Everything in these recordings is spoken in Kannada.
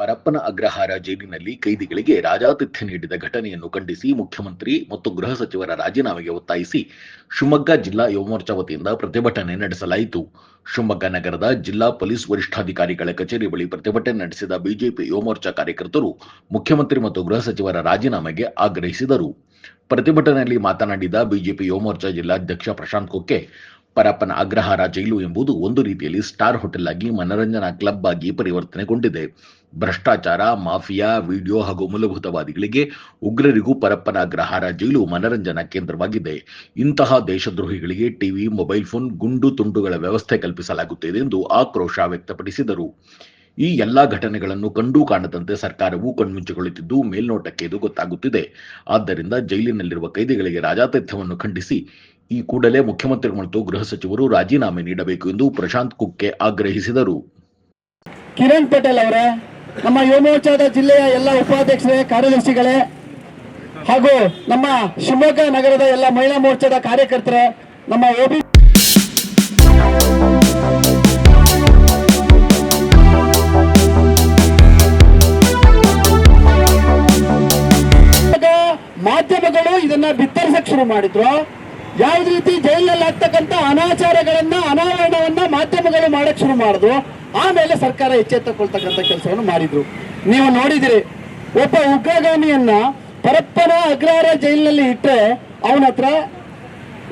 ಪರಪ್ಪನ ಅಗ್ರಹಾರ ಜೈಲಿನಲ್ಲಿ ಕೈದಿಗಳಿಗೆ ರಾಜಾತಿಥ್ಯ ನೀಡಿದ ಘಟನೆಯನ್ನು ಖಂಡಿಸಿ ಮುಖ್ಯಮಂತ್ರಿ ಮತ್ತು ಗೃಹ ಸಚಿವರ ರಾಜೀನಾಮೆಗೆ ಒತ್ತಾಯಿಸಿ ಶಿವಮೊಗ್ಗ ಜಿಲ್ಲಾ ಯುವ ವತಿಯಿಂದ ಪ್ರತಿಭಟನೆ ನಡೆಸಲಾಯಿತು. ಶಿವಮೊಗ್ಗ ನಗರದ ಜಿಲ್ಲಾ ಪೊಲೀಸ್ ವರಿಷ್ಠಾಧಿಕಾರಿಗಳ ಕಚೇರಿ ಬಳಿ ಪ್ರತಿಭಟನೆ ನಡೆಸಿದ ಬಿಜೆಪಿ ಯುವ ಮೋರ್ಚಾ ಕಾರ್ಯಕರ್ತರು ಮುಖ್ಯಮಂತ್ರಿ ಮತ್ತು ಗೃಹ ಸಚಿವರ ರಾಜೀನಾಮೆಗೆ ಆಗ್ರಹಿಸಿದರು. ಪ್ರತಿಭಟನೆಯಲ್ಲಿ ಮಾತನಾಡಿದ ಬಿಜೆಪಿ ಯುವ ಮೋರ್ಚಾ ಜಿಲ್ಲಾಧ್ಯಕ್ಷ ಪ್ರಶಾಂತ್ ಕೊಕ್ಕೆ ಪರಪ್ಪನ ಅಗ್ರಹಾರ ಜೈಲು ಎಂಬುದು ಒಂದು ರೀತಿಯಲ್ಲಿ ಸ್ಟಾರ್ ಹೋಟೆಲ್ ಆಗಿ ಮನರಂಜನಾ ಕ್ಲಬ್ ಆಗಿ ಪರಿವರ್ತನೆಗೊಂಡಿದೆ. ಭ್ರಷ್ಟಾಚಾರ, ಮಾಫಿಯಾ, ವಿಡಿಯೋ ಹಾಗೂ ಮೂಲಭೂತವಾದಿಗಳಿಗೆ ಉಗ್ರರಿಗೂ ಪರಪ್ಪನ ಅಗ್ರಹಾರ ಜೈಲು ಮನರಂಜನಾ ಕೇಂದ್ರವಾಗಿದೆ. ಇಂತಹ ದೇಶದ್ರೋಹಿಗಳಿಗೆ ಟಿವಿ, ಮೊಬೈಲ್ ಫೋನ್, ಗುಂಡು ತುಂಡುಗಳ ವ್ಯವಸ್ಥೆ ಕಲ್ಪಿಸಲಾಗುತ್ತಿದೆ ಎಂದು ಆಕ್ರೋಶ ವ್ಯಕ್ತಪಡಿಸಿದರು. ಈ ಎಲ್ಲಾ ಘಟನೆಗಳನ್ನು ಕಂಡೂ ಕಾಣದಂತೆ ಸರ್ಕಾರವು ಕಣ್ಮುಚ್ಚಿಕೊಳ್ಳುತ್ತಿದ್ದು ಮೇಲ್ನೋಟಕ್ಕೆ ಇದು ಗೊತ್ತಾಗುತ್ತಿದೆ. ಆದ್ದರಿಂದ ಜೈಲಿನಲ್ಲಿರುವ ಕೈದಿಗಳಿಗೆ ರಾಜಾತಿಥ್ಯವನ್ನು ಖಂಡಿಸಿ ಈ ಕೂಡಲೇ ಮುಖ್ಯಮಂತ್ರಿ ಮತ್ತು ಗೃಹ ಸಚಿವರು ರಾಜೀನಾಮೆ ನೀಡಬೇಕು ಎಂದು ಪ್ರಶಾಂತ್ ಕುಕ್ಕೆ ಆಗ್ರಹಿಸಿದರು. ಕಿರಣ್ ಪಟೇಲ್ ಅವರೇ, ನಮ್ಮ ಯುವಮೋರ್ಚಾದ ಜಿಲ್ಲೆಯ ಎಲ್ಲ ಉಪಾಧ್ಯಕ್ಷರೇ, ಕಾರ್ಯದರ್ಶಿಗಳೇ, ಹಾಗೂ ನಮ್ಮ ಶಿವಮೊಗ್ಗ ನಗರದ ಎಲ್ಲ ಮಹಿಳಾ ಮೋರ್ಚಾದ ಕಾರ್ಯಕರ್ತರೇ, ನಮ್ಮ ಓಬಿ ಮಾಧ್ಯಮಗಳು ಇದನ್ನ ಬಿತ್ತರಿಸಕ್ಕೆ ಶುರು ಮಾಡಿದ್ರು. ಯಾವ ರೀತಿ ಜೈಲಿನಲ್ಲಿ ಆಗ್ತಕ್ಕಂಥ ಅನಾಚಾರಗಳನ್ನ, ಅನಾವರಣವನ್ನ ಮಾಧ್ಯಮಗಳು ಮಾಡಕ್ ಶುರು ಮಾಡಿದ್ರು. ಆಮೇಲೆ ಸರ್ಕಾರ ಎಚ್ಚೆತ್ತುಕೊಳ್ತಕ್ಕಂಥ ಕೆಲಸವನ್ನು ಮಾಡಿದ್ರು. ನೀವು ನೋಡಿದಿರಿ, ಒಬ್ಬ ಉಗ್ರಗಾಮಿಯನ್ನ ಪರಪ್ಪನ ಅಗ್ರಹಾರ ಜೈಲಿನಲ್ಲಿ ಇಟ್ಟರೆ ಅವನ ಹತ್ರ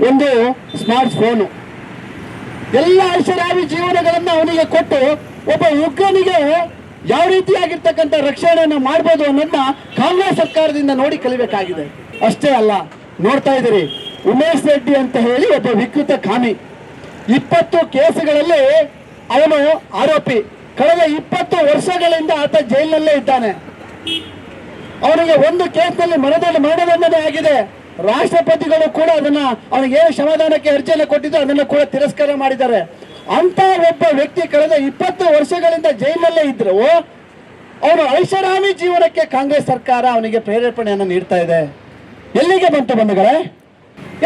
ಒಂದು ಸ್ಮಾರ್ಟ್ ಫೋನು. ಎಲ್ಲ ಐಷಾರಾಮಿ ಜೀವನಗಳನ್ನ ಅವನಿಗೆ ಕೊಟ್ಟು ಒಬ್ಬ ಉಗ್ರನಿಗೆ ಯಾವ ರೀತಿಯಾಗಿರ್ತಕ್ಕಂಥ ರಕ್ಷಣೆಯನ್ನು ಮಾಡ್ಬೋದು ಅನ್ನೋದನ್ನ ಕಾಂಗ್ರೆಸ್ ಸರ್ಕಾರದಿಂದ ನೋಡಿ ಕಲಿಬೇಕಾಗಿದೆ. ಅಷ್ಟೇ ಅಲ್ಲ, ನೋಡ್ತಾ ಇದ್ದೀರಿ ಉಮೇಶ್ ರೆಡ್ಡಿ ಅಂತ ಹೇಳಿ ಒಬ್ಬ ವಿಕೃತ ಖಾಮಿ. ಇಪ್ಪತ್ತು ಕೇಸುಗಳಲ್ಲಿ ಅವನು ಆರೋಪಿ. ಕಳೆದ ಇಪ್ಪತ್ತು ವರ್ಷಗಳಿಂದ ಆತ ಜೈಲಿನಲ್ಲೇ ಇದ್ದಾನೆ. ಅವನಿಗೆ ಒಂದು ಕೇಸ್ನಲ್ಲಿ ಮರಣದಲ್ಲಿ ಮರಣದಂಡನೆ ಆಗಿದೆ. ರಾಷ್ಟ್ರಪತಿಗಳು ಕೂಡ ಅದನ್ನ ಅವನಿಗೆ ಏನು ಸಮಾಧಾನಕ್ಕೆ ಅರ್ಜಿಯನ್ನು ಕೊಟ್ಟಿದ್ದು ಅದನ್ನು ಕೂಡ ತಿರಸ್ಕಾರ ಮಾಡಿದ್ದಾರೆ. ಅಂತ ಒಬ್ಬ ವ್ಯಕ್ತಿ ಕಳೆದ ಇಪ್ಪತ್ತು ವರ್ಷಗಳಿಂದ ಜೈಲಿನಲ್ಲೇ ಇದ್ರು. ಅವನು ಐಷಾರಾಮಿ ಜೀವನಕ್ಕೆ ಕಾಂಗ್ರೆಸ್ ಸರ್ಕಾರ ಅವನಿಗೆ ಪ್ರೇರೇಪಣೆಯನ್ನು ನೀಡ್ತಾ ಇದೆ. ಎಲ್ಲಿಗೆ ಬಂತು ಬಂಧುಗಳೇ?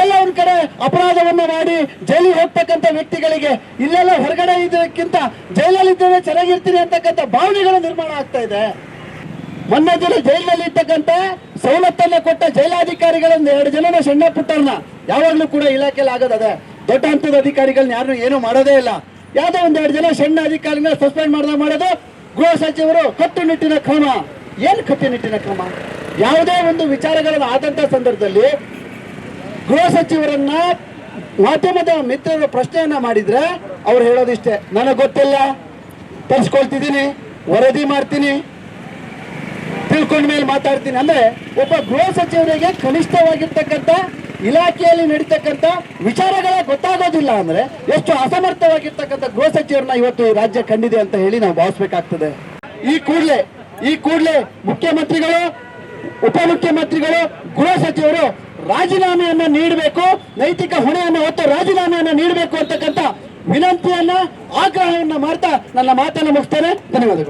ಎಲ್ಲ ಕಡೆ ಅಪರಾಧವನ್ನ ಮಾಡಿ ಜೈಲಿಗೆ ಹೋಗ್ತಕ್ಕಂಥ ವ್ಯಕ್ತಿಗಳಿಗೆ ಇಲ್ಲೆಲ್ಲ ಹೊರಗಡೆ ಇದಕ್ಕಿಂತ ಜೈಲಲ್ಲಿದ್ದರೆ ಚೆನ್ನಾಗಿರ್ತೀನಿ ಅಂತಕ್ಕಂಥ ಭಾವನೆಗಳು ನಿರ್ಮಾಣ ಆಗ್ತಾ ಇದೆ. ಮೊನ್ನೆ ದಿನ ಜೈಲಿನಲ್ಲಿ ಇರ್ತಕ್ಕಂಥ ಸವಲತ್ತನ್ನ ಕೊಟ್ಟ ಜೈಲಾಧಿಕಾರಿಗಳನ್ನ ಎರಡು ಜನನ ಸಣ್ಣ ಪುಟ್ಟರ್ನ ಯಾವಾಗ್ಲೂ ಕೂಡ ಇಲಾಖೆಯಲ್ಲಿ ಆಗೋದದೆ. ದೊಡ್ಡ ಹಂತದ ಅಧಿಕಾರಿಗಳನ್ನ ಯಾರು ಏನು ಮಾಡೋದೇ ಇಲ್ಲ. ಯಾವ್ದೋ ಒಂದೆರಡು ಜನ ಸಣ್ಣ ಅಧಿಕಾರಿಗಳನ್ನ ಸಸ್ಪೆಂಡ್ ಮಾಡ್ದ ಮಾಡೋದು ಗೃಹ ಸಚಿವರು ಕಟ್ಟುನಿಟ್ಟಿನ ಕ್ರಮ. ಏನ್ ಕಟ್ಟುನಿಟ್ಟಿನ ಕ್ರಮ? ಯಾವುದೇ ಒಂದು ವಿಚಾರಗಳನ್ನು ಆದಂತ ಸಂದರ್ಭದಲ್ಲಿ ಗೃಹ ಸಚಿವರನ್ನ ಮಾಧ್ಯಮದ ಮಿತ್ರರು ಪ್ರಶ್ನೆಯನ್ನ ಮಾಡಿದ್ರೆ ಅವ್ರು ಹೇಳೋದಿಷ್ಟೇ, ನನಗೆ ಗೊತ್ತಿಲ್ಲ, ತರಿಸ್ಕೊಳ್ತಿದ್ದೀನಿ, ವರದಿ ಮಾಡ್ತೀನಿ, ತಿಳ್ಕೊಂಡ ಮೇಲೆ ಮಾತಾಡ್ತೀನಿ. ಅಂದ್ರೆ ಒಬ್ಬ ಗೃಹ ಸಚಿವರಿಗೆ ಕನಿಷ್ಠವಾಗಿರ್ತಕ್ಕಂಥ ಇಲಾಖೆಯಲ್ಲಿ ನಡೀತಕ್ಕಂಥ ವಿಚಾರಗಳ ಗೊತ್ತಾಗೋದಿಲ್ಲ ಅಂದ್ರೆ ಎಷ್ಟು ಅಸಮರ್ಥವಾಗಿರ್ತಕ್ಕಂಥ ಗೃಹ ಸಚಿವರನ್ನ ಇವತ್ತು ಈ ರಾಜ್ಯ ಕಂಡಿದೆ ಅಂತ ಹೇಳಿ ನಾವು ಭಾವಿಸ್ಬೇಕಾಗ್ತದೆ. ಈ ಕೂಡಲೇ ಈ ಕೂಡಲೇ ಮುಖ್ಯಮಂತ್ರಿಗಳು, ಉಪಮುಖ್ಯಮಂತ್ರಿಗಳು, ಗೃಹ ಸಚಿವರು ರಾಜೀನಾಮೆಯನ್ನ ನೀಡಬೇಕು, ನೈತಿಕ ಹೊಣೆಯನ್ನು ಹೊತ್ತು ರಾಜೀನಾಮೆಯನ್ನು ನೀಡಬೇಕು ಅಂತಕ್ಕಂಥ ವಿನಂತಿಯನ್ನ, ಆಗ್ರಹವನ್ನ ಮಾಡ್ತಾ ನನ್ನ ಮಾತನ್ನು ಮುಗಿಸ್ತೇನೆ. ಧನ್ಯವಾದಗಳು.